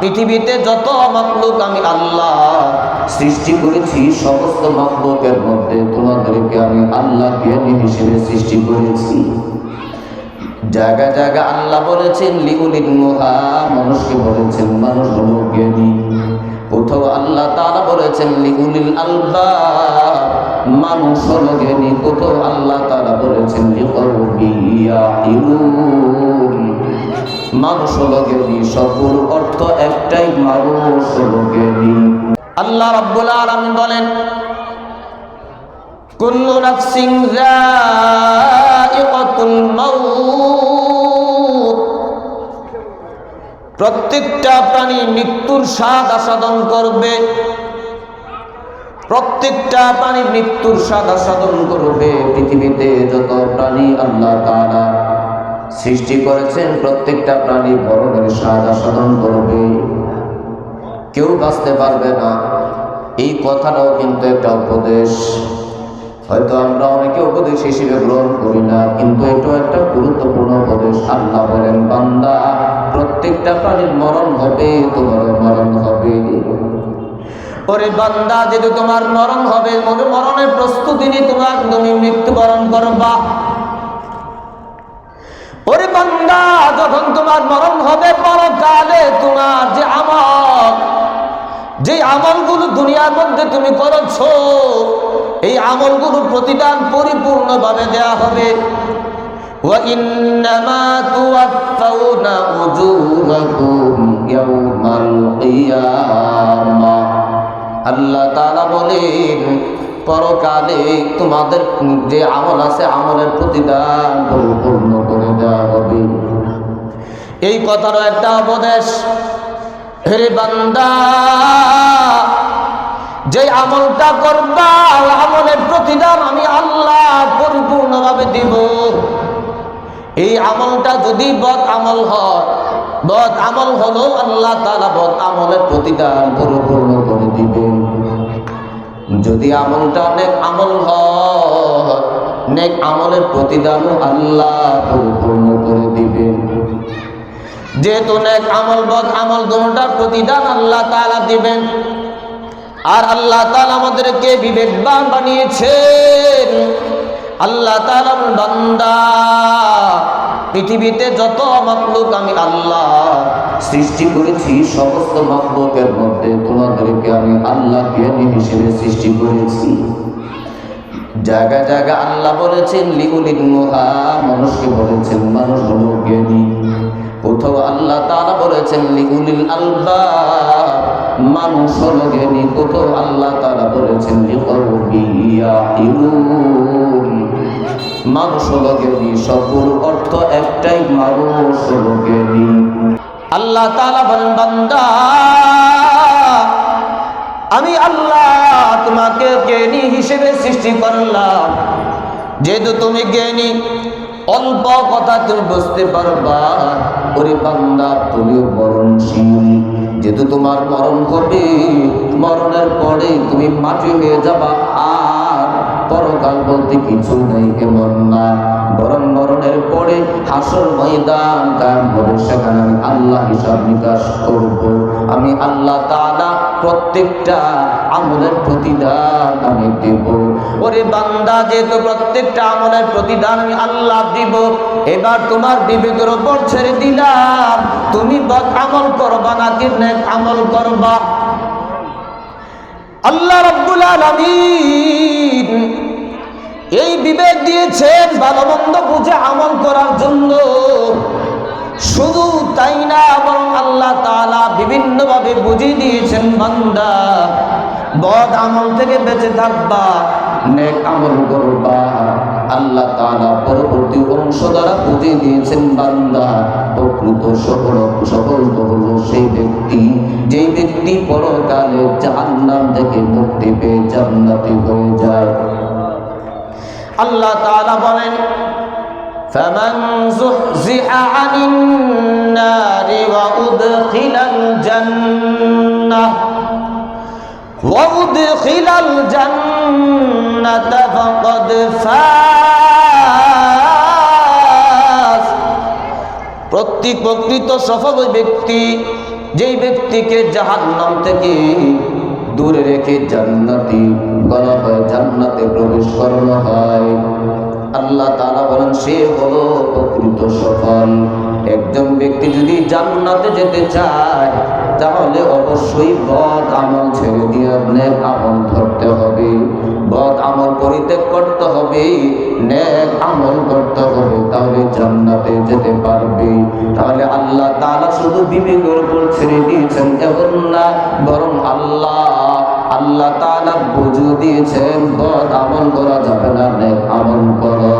পৃথিবীতে যত মাকলুক আমি আল্লাহ, সৃষ্টি করেছি সমস্ত মাকলুকের মধ্যে তোমাদেরকে আমি আল্লাহ জ্ঞানী হিসেবে সৃষ্টি করেছি। জায়গা জায়গা আল্লাহ বলেছেন লিগুলিন মুহা মানুষকে বলেছেন, মানুষ হলো জ্ঞানী। কোথাও আল্লাহ তারা বলেছেন লিগুলিল আল্লাহ মানুষ হলো জ্ঞানী। কোথাও আল্লাহ তারা বলেছেন লিকুলিয়াহিলুন মানুষ হলো জ্ঞানী অর্থ একটাই মানুষ হলো জ্ঞানী আল্লাহ রাব্বুল বলেন, কুল্লু নাফসিন যায়িকাতুল মাউত। প্রত্যেকটা প্রাণী মৃত্যুর স্বাদ আস্বাদন করবে। প্রত্যেকটা প্রাণী মৃত্যুর স্বাদ আস্বাদন করবে পৃথিবীতে যত প্রাণী আল্লাহ তাআলা সৃষ্টি করেছেন প্রত্যেকটা প্রাণী মরণের স্বাদ আস্বাদন করবে। কেউ বাঁচতে পারবে না। এই কথাটাও কিন্তু একটা উপদেশ। হয়তো আমরা অনেকে উপদেশ হিসেবে গ্রহণ করি না, কিন্তু এটাও একটা গুরুত্বপূর্ণ উপদেশ। আল্লাহ বলেন, বান্দা, প্রত্যেকটা প্রাণীর মরণ হবে, তোমার মরণ হবে। ওরে বান্দা যেহেতু তোমার মরণ হবে, মরণের প্রস্তুতি নিয়ে তোমার তুমি মৃত্যুবরণ করবা। ওরে বান্দা যখন তোমার মরণ হবে পরকালে তোমার যে আমল যে আমলগুলো দুনিয়ার মধ্যে তুমি করেছ এই আমলগুলো প্রতিদান পরিপূর্ণভাবে দেয়া হবে وَإِنَّمَا تُوَفَّوْنَ أُجُورَكُمْ يَوْمَ الْقِيَامَةِ আল্লাহ তাআলা বলেন পরকালে তোমাদের যে আমল আছে আমলের প্রতিদান পরিপূর্ণ করে এই কথারও একটা উপদেশ হেরে বান্দা যে আমলটা করবা আমলের প্রতিদান আমি আল্লাহ পরিপূর্ণভাবে দিব। এই আমলটা যদি বদ আমল হয়, বদ আমল হলো আল্লাহ তারা বদ আমলের প্রতিদান পরিপূর্ণ করে দিবেন। যদি আমলটা অনেক আমল হয় নেক আমলের প্রতিদানও আল্লাহ করে দিবেন যেহেতু নেক আমল, বদ আমল দুটার প্রতিদান আল্লাহ তাআলা দিবেন। আর আল্লাহ তাআলা আমাদেরকে বিবেকবান বানিয়েছেন। আল্লাহ বান্দা, পৃথিবীতে যত মাকলুক আমি আল্লাহ সৃষ্টি করেছি, সমস্ত মাকলুকের মধ্যে তোমাদেরকে আমি আল্লাহ জ্ঞানী হিসেবে সৃষ্টি করেছি। জায়গা জায়গা আল্লাহ বলেছেন লিগুলিন মুহা মানুষকে বলেছেন, মানুষ হলো জ্ঞানী কোথাও আল্লাহ তারা বলেছেন লিগুলিল আলবা মানুষ হলো জ্ঞানী। কোথাও আল্লাহ তারা বলেছেন মানুষ হলো জ্ঞানী। সকল অর্থ একটাই, মানুষ হলো জ্ঞানী আল্লাহ তাআলা বলেন, বান্দা, আমি আল্লাহ তোমাকে জ্ঞানী হিসেবে সৃষ্টি করলাম। যেহেতু তুমি জ্ঞানী, অল্প কথা তুমি বুঝতে পারবা। ওরে বান্দা, তুমিও মরণশীল। যেহেতু তোমার মরণ হবে মরণের পরে তুমি মাটি হয়ে যাবা। আর পরকাল বলতে কিছু নেই, এমন না। বরং মরণের পরে হাসর ময়দান কায়ম হবে। সেখানে আমি আল্লাহ হিসাব নিকাশ করব। আমি আল্লাহ তাআলা প্রত্যেকটা আমলের প্রতিদান আমি দেব। ওরে বান্দা, যেহেতু প্রত্যেকটা আমলের প্রতিদান আমি আল্লাহ দিব, এবার তোমার বিবেকের ওপর ছেড়ে দিলাম। তুমি আমল করবা নাকি নেক আমল করবা? আল্লাহ রাব্বুল আলামিন এই বিবেক দিয়েছেন, ভালো মন্দ বুঝে আমল করার জন্য। শুধু তাই না, বরং আল্লাহ তাআলা বিভিন্নভাবে বুঝিয়ে দিয়েছেন, বান্দা, বদ আমল থেকে বেঁচে থাকবা, নেক আমল করবা। আল্লাহ তালা পরবর্তী অংশ দ্বারা বুঝিয়ে দিয়েছেন, বান্দা, প্রকৃত সফল সফল হলো সেই ব্যক্তি, যেই ব্যক্তি পরকালে জাহান্নাম থেকে মুক্তি পেয়ে জান্নাতি হয়ে যায়। আল্লাহ তালা বলেন فمن زحزح عن النار وأدخل الجنة وأدخل الجنة فقد فاز সত্যি প্রকৃত সফল ওই ব্যক্তি যেই ব্যক্তিকে জাহান্নাম থেকে দূরে রেখে জান্নাতি বলা হয় জান্নাতে প্রবেশ করানো হয় আল্লাহ তাআলা বলেন, সে হলো প্রকৃত সফল। একজন ব্যক্তি যদি জান্নাতে যেতে চায়, তাহলে অবশ্যই বদ আমল ছেড়ে দিয়ে নেক আমল ধরতে হবে। বদ আমল পরিত্যাগ করতে হবে, নেক আমল করতে হবে, তাহলে জান্নাতে যেতে পারবে। তাহলে আল্লাহ তারা শুধু বিবেকের উপর ছেড়ে দিয়েছেন, এমন না, বরং আল্লাহ আল্লাহ তালা বুঝু দিয়েছেন বদ আমল করা যাবে না আমল করো।